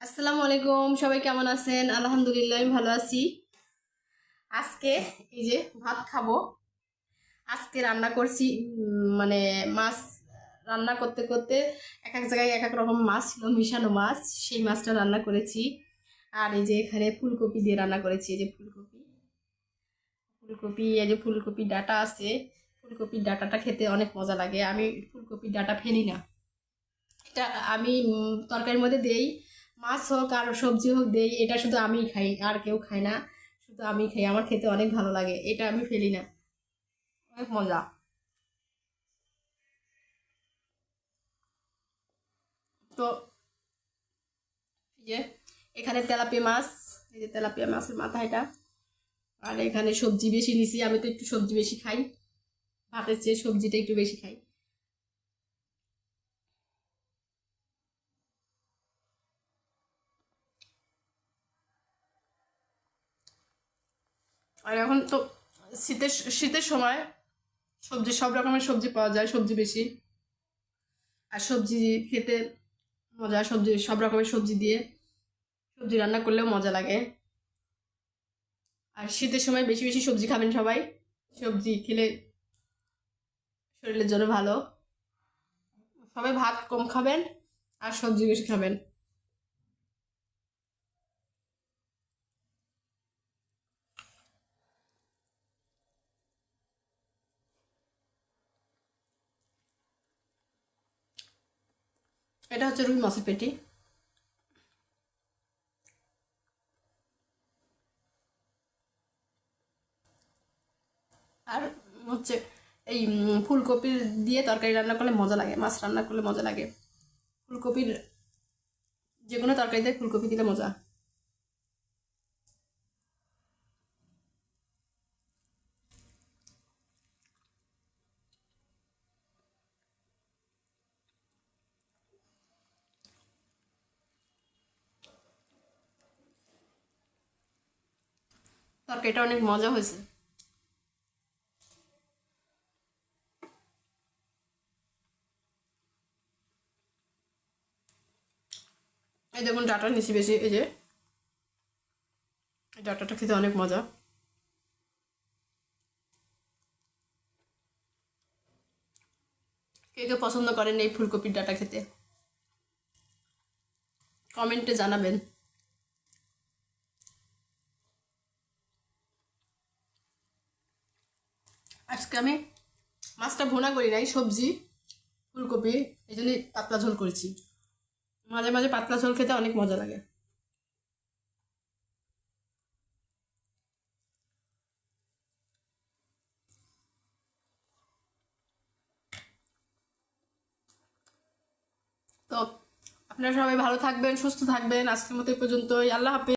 আসসালামু আলাইকুম, সবাই কেমন আছেন? আলহামদুলিল্লাহ, আমি ভালো আছি। আজকে এই যে ভাত খাব। আজকে রান্না করছি মানে মাছ রান্না করতে করতে এক এক জায়গায় এক এক রকম মাছ ছিল, মিশানো মাছ। সেই মাছটা রান্না করেছি। আর এই যে এখানে ফুলকপি দিয়ে রান্না করেছি, এই যে ফুলকপি। ফুলকপি, এই যে ফুলকপি ডাটা আছে। ফুলকপির ডাটাটা খেতে অনেক মজা লাগে। আমি ফুলকপির ডাটা ফেলি না। এটা আমি তরকারির মধ্যে দেই। মাছ হোক আর সবজি হোক দেই, এটা শুধু আমিই খাই, আর কেউ খায় না। শুধু আমি খাই, আমার খেতে অনেক ভালো লাগে, এটা আমি ফেলি না। অনেক মজা। তো যে, এখানে তেলাপিয়া মাছ, এই যে তেলাপিয়া মাছের মাথা এটা। আর এখানে সবজি বেশি নিছি, আমি তো একটু সবজি বেশি খাই। ভাতের চেয়ে সবজিটা একটু বেশি খাই। আর এখন তো শীতের শীতের সময় সবজি, সব রকমের সবজি পাওয়া যায়, সবজি বেশি। আর সবজি খেতে মজা, সবজি, সব রকমের সবজি দিয়ে সবজি রান্না করলেও মজা লাগে। আর শীতের সময় বেশি বেশি সবজি খাবেন সবাই। সবজি খেলে শরীরের জন্য ভালো। সবাই ভাত কম খাবেন আর সবজি বেশি খাবেন। এটা হচ্ছে রুই মাছের পেটি। আর হচ্ছে এই ফুলকপি দিয়ে তরকারি রান্না করলে মজা লাগে, মাছ রান্না করলে মজা লাগে। ফুলকপির যে কোনো তরকারিতে ফুলকপি দিলে মজা। তরকারিটা অনেক মজা হয়েছে। এই দেখুন, ডাটা নিচে বেশি, এই যে। ডাটাটা খেতে অনেক মজা। কে কে পছন্দ করেন এই ফুলকপির ডাটা খেতে। কমেন্টে জানাবেন। আজকে আমি মাছটা ভুনা করি নাই, সবজি, ফুলকপি, এই জন্যই পাতলা ঝোল করেছি। মাঝে মাঝে পাতলা ঝোল খেতে অনেক মজা লাগে। তো আপনারা সবাই ভালো থাকবেন, সুস্থ থাকবেন। আজকের মতো এই পর্যন্তই। আল্লাহ হাফেজ।